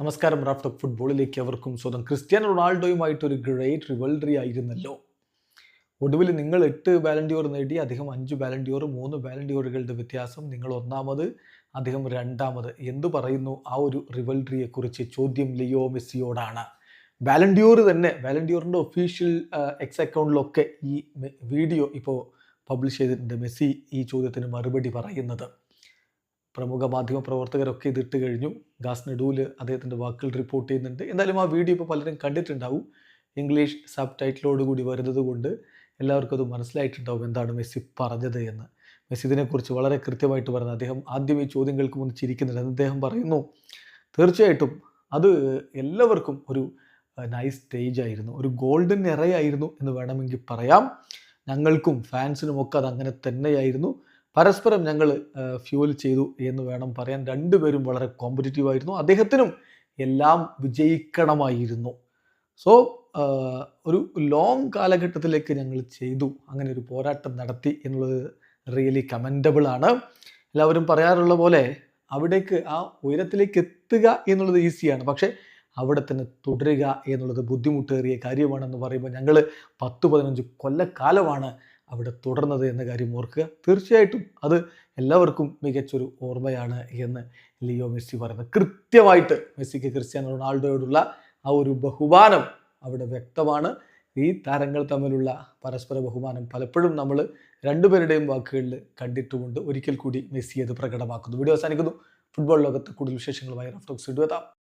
നമസ്കാരം raft of ഫുട്ബോളിലേക്ക് അവർക്കും സ്വന്തം ക്രിസ്ത്യാനോ റൊണാൾഡോയുമായിട്ട് ഒരു ഗ്രേറ്റ് റിവൽഡറി ആയിരുന്നല്ലോ. ഒടുവിൽ നിങ്ങൾ എട്ട് ബാലൻഡിയോർ നേടി അദ്ദേഹം അഞ്ച് ബാലൻഡിയോർ മൂന്ന് ബാലൻഡിയോറുകളുടെ വ്യത്യാസം നിങ്ങൾ ഒന്നാമത് അദ്ദേഹം രണ്ടാമത്. എന്തു പറയുന്നു ആ ഒരു റിവൽഡറിയെക്കുറിച്ച് ചോദ്യം ലിയോ മെസ്സിയോടാണ്. ബാലൻഡിയോർ തന്നെ ബാലൻഡിയോറിന്റെ ഒഫീഷ്യൽ എക്സ് അക്കൗണ്ടിലൊക്കെ ഈ വീഡിയോ ഇപ്പോൾ പബ്ലിഷ് ചെയ്തിട്ടുണ്ട് മെസ്സി ഈ ചോദ്യത്തിന് മറുപടി പറയുന്നത്. പ്രമുഖ മാധ്യമ പ്രവർത്തകരൊക്കെ ഇതിട്ട് കഴിഞ്ഞു. ഗാസ് നെഡൂൽ അദ്ദേഹത്തിന്റെ വാക്കുകൾ റിപ്പോർട്ട് ചെയ്യുന്നുണ്ട്. എന്തായാലും ആ വീഡിയോ ഇപ്പോൾ പലരും കണ്ടിട്ടുണ്ടാവും. ഇംഗ്ലീഷ് സബ് ടൈറ്റിലോട് കൂടി വരുന്നത് കൊണ്ട് എല്ലാവർക്കും അത് മനസ്സിലായിട്ടുണ്ടാവും എന്താണ് മെസ്സി പറഞ്ഞത് എന്ന്. മെസ്സി ഇതിനെക്കുറിച്ച് വളരെ കൃത്യമായിട്ട് പറഞ്ഞു അദ്ദേഹം ആദ്യം ഈ ചോദ്യങ്ങൾക്ക് മുന്നിൽ ചിരിക്കുന്നുണ്ട് അദ്ദേഹം പറയുന്നു. തീർച്ചയായിട്ടും അത് എല്ലാവർക്കും ഒരു നൈസ് സ്റ്റേജ് ആയിരുന്നു. ഒരു ഗോൾഡൻ എറയായിരുന്നു എന്ന് വേണമെങ്കിൽ പറയാം. ഞങ്ങൾക്കും ഫാൻസിനും ഒക്കെ അത് അങ്ങനെ തന്നെയായിരുന്നു. പരസ്പരം ഞങ്ങൾ ഫ്യൂൽ ചെയ്തു എന്ന് വേണം പറയാൻ. രണ്ടുപേരും വളരെ കോമ്പറ്റീറ്റീവ് ആയിരുന്നു. അദ്ദേഹത്തിനും എല്ലാം വിജയിക്കണമായിരുന്നു. സോ ഒരു ലോങ് കാലഘട്ടത്തിലേക്ക് ഞങ്ങൾ ചെയ്തു. അങ്ങനെ ഒരു പോരാട്ടം നടത്തി എന്നുള്ളത് റിയലി കമന്റബിൾ ആണ്. എല്ലാവരും പറയാറുള്ള പോലെ അവിടേക്ക് ആ ഉയരത്തിലേക്ക് എത്തുക എന്നുള്ളത് ഈസിയാണ് പക്ഷേ അവിടെ തന്നെ തുടരുക എന്നുള്ളത് ബുദ്ധിമുട്ടേറിയ കാര്യമാണെന്ന് പറയുമ്പോൾ ഞങ്ങൾ പത്ത് പതിനഞ്ച് കൊല്ലക്കാലമാണ് അവിടെ തുടർന്നത് എന്ന കാര്യം ഓർക്കുക. തീർച്ചയായിട്ടും അത് എല്ലാവർക്കും മികച്ചൊരു ഓർമ്മയാണ് എന്ന് ലിയോ മെസ്സി പറയുന്നത് കൃത്യമായിട്ട് മെസ്സിക്ക് ക്രിസ്ത്യാനോ റൊണാൾഡോയോടുള്ള ആ ഒരു ബഹുമാനം അവിടെ വ്യക്തമാണ്. ഈ താരങ്ങൾ തമ്മിലുള്ള പരസ്പര ബഹുമാനം പലപ്പോഴും നമ്മൾ രണ്ടുപേരുടെയും വാക്കുകളിൽ കണ്ടിട്ടുമുണ്ട്. ഒരിക്കൽ കൂടി മെസ്സി അത് പ്രകടമാക്കുന്നു. വീഡിയോ അവസാനിക്കുന്നു. ഫുട്ബോൾ ലോകത്ത് കൂടുതൽ വിശേഷങ്ങളുമായി റഫ്റ്റോക്സ് ഇടുവെത്താം